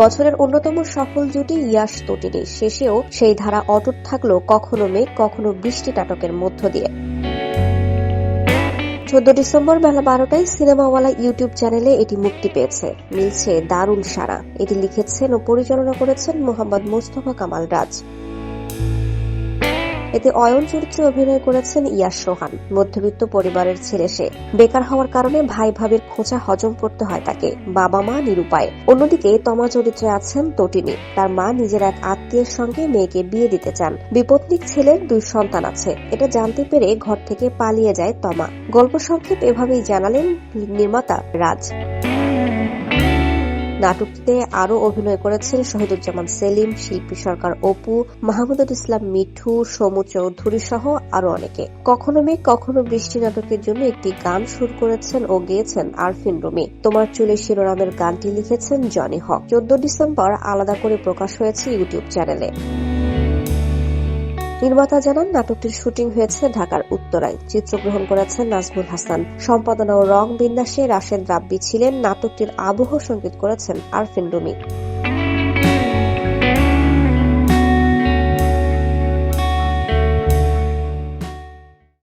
বছরের অন্যতম সফল জুটি ইয়াস তটিনী শেষেও সেই ধারা অটুট থাকল কখনো মেঘ, কখনো বৃষ্টি নাটকের মধ্য দিয়ে। চোদ্দ ডিসেম্বর বেলা বারোটায় সিনেমাওয়ালা ইউটিউব চ্যানেলে এটি মুক্তি পেয়েছে। মিলছে দারুণ সারা এটি লিখেছেন ও পরিচালনা করেছেন মোহাম্মদ মোস্তফা কামাল রাজ। এতে অয়ন চরিত্রে অভিনয় করেছেন ইয়াস সোহান মধ্যবিত্ত পরিবারের ছেলে সে। বেকার হওয়ার কারণে ভাই ভাবির খোঁচা হজম করতে হয় তাকে বাবা মা নিরুপায়। অন্যদিকে তমা চরিত্রে আছেন তটিনী। তার মা নিজের এক আত্মীয়ের সঙ্গে মেয়েকে বিয়ে দিতে চান। বিপত্নিক ছেলের দুই সন্তান আছে। এটা জানতে পেরে ঘর থেকে পালিয়ে যায় তমা। গল্প সংক্ষেপ এভাবেই জানালেন নির্মাতা রাজ। নাটকটিতে আরও অভিনয় করেছেন শহীদুজ্জামান সেলিম, শিল্পী সরকার অপু, মাহমুদুল ইসলাম মিঠু সমু চৌধুরী সহ আরও অনেকে। কখনো মেঘ, কখনো বৃষ্টি নাটকের জন্য একটি গান সুর করেছেন ও গেয়েছেন আরফিন রুমি। তোমার চুলে শিরোনামের গানটি লিখেছেন জনি হক। চোদ্দ ডিসেম্বর আলাদা করে প্রকাশ হয়েছে ইউটিউব চ্যানেলে। নির্মাতা জানান, নাটকটির শুটিং হয়েছে ঢাকার উত্তরায়। চিত্রগ্রহণ করেছেন নাজমুল হাসান। সম্পাদনা ও রং বিন্যাসে রাশেদ রাব্বি ছিলেন। নাটকটির আবহ সংগীত করেছেন আরফিন রুমি।